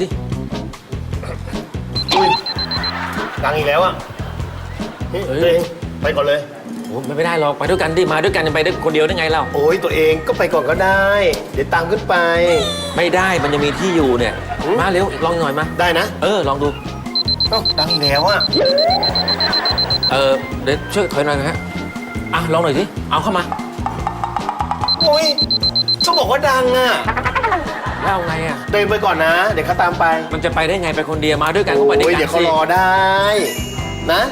ดิดังอีกแล้วอะเฮ้ยไปก่อนเลย โอ้ไม่ไม่ได้หรอกไปด้วยกันดิมาด้วยกันจะไปได้คนเดียวได้ไงเราโอ้ยตัวเองก็ไปก่อนก็ได้ เดี๋ยวตามขึ้นไป ไม่ได้มันจะมีที่อยู่เนี่ยมาเร็วลองหน่อยมาได้นะเออลองดู เอ้าดังอีกแล้วอะเออเดี๋ยวช่วยถอยหน่อยนะฮะอะลองหน่อยสิเอาเข้ามาโอ้ยก็บอกว่าดังอะ แล้วเอาไงอะตัวเองไปก่อนนะ เดี๋ยวเขาตามไปมันจะไปได้ไงไปคนเดียวมาด้วยกันก็ไปด้วยโอ้ยกันเดี๋ยวเขาสิรอได้ นะ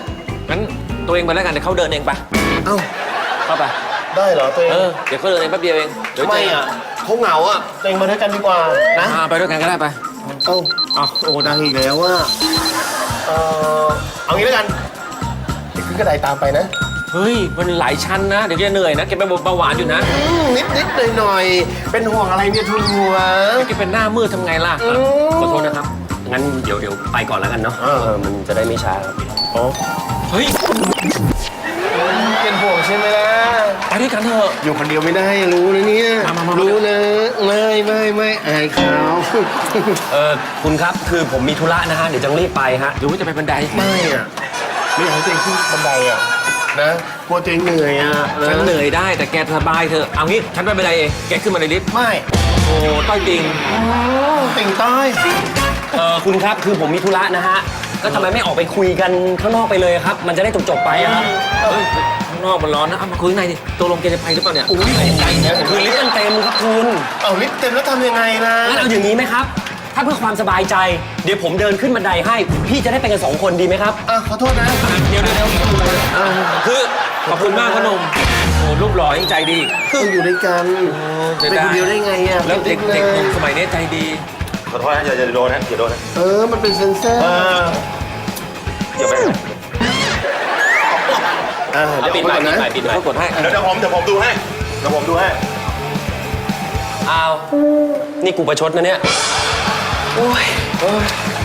งั้นตัวเองไปแล้วกันเดี๋ยวเขาเดินเองไปเอ้า เข้าไป ได้เหรอตัวเองเออ เดี๋ยวเขาเดินเองแป๊บเดียวเองเดี๋ยวทำไมเจอะเขาเหงาอะตัวเองมาด้วยกันดีกว่านะอ่าไปด้วยกันก็ได้ไปเอ้าเอาโอ้ดังอีกแล้วอะเออเอางี้แล้วกันเดี๋ยวขึ้นกระไดตามไปนะ เฮ้ย มันหลายชั้นนะ เดี๋ยวจะเหนื่อยนะแกเป็นเบาหวานอยู่นะอืมนิดนิดหน่อยหน่อยๆเป็นห่วงอะไรเนี่ยทุนหัว แกเป็นหน้ามืดทำไงล่ะอืมขอโทษนะครับ งั้นเดี๋ยวเดี๋ยวไปก่อนแล้วกันเนาะเออ มันจะได้ไม่ช้าครับอ๋อเฮ้ยเป็นห่วงใช่ไหมล่ะ ไปด้วยกันเถอะ อยู่คนเดียวไม่ได้รู้นะเนี่ยมามามา รู้นะไม่ไม่ไม่อายเขาเออคุณครับคือผมมีธุระนะฮะเดี๋ยวจะรีบไปฮะ หรือว่าจะไปบันไดไม่อะไม่อยากให้ตัวเองขึ้นบันไดอะ นะกลัวตัวเองเหนื่อยอะะฉันเหนื่อยได้แต่แกสบายเถอะเอางี้ฉันไปบันไดเองแกขึ้นมาในลิฟต์ไม่โอ้ต้อยจริงอืมติ่งต้อยเออคุณครับคือผมมีธุระนะฮะก็ทำไมไม่ออกไปคุยกันข้างนอกไปเลยครับ มันจะได้จบจบๆไปอะครับเฮ้ยข้างนอกมันร้อนนะเอามาคุยข้างในดิตัวลงแกจะไปหรือเปล่าเนี่ยอุ้ยใจนะคือลิฟต์มันเต็มครับคุณเอาลิฟต์เต็มแล้วทำยังไงล่ะงั้นเอาอย่างนี้ไหมครับ ถ้าเพื่อความสบายใจ เดี๋ยวผมเดินขึ้นบันไดให้ พี่จะได้ไปกันสองคนดีไหมครับ อะขอโทษนะ เดี๋ยวเดี๋ยวเดี๋ยวคือขอบคุณมากพ่อหนุ่มโอ้รูปหล่อยังใจดี คืออยู่ด้วยกันโอ้จะเป็นคนเดียวได้ไงอะแล้วเด็กๆเด็กหนุ่มสมัยนี้ใจดี ขอโทษนะอย่าอย่าโดนนะอย่าโดนนะเออ มันเป็นเซนเซอร์อย่าไปอ่าเอาเดี๋ยวปิดเอาใหม่ไปปิดก่อนนะใหม่ปิดใหม่เขากดให้เดี๋ยวเดี๋ยวผมเดี๋ยวผมดูให้เดี๋ยวผมดูให้อ้าว นี่กูประชดนะเนี่ย โอ้ย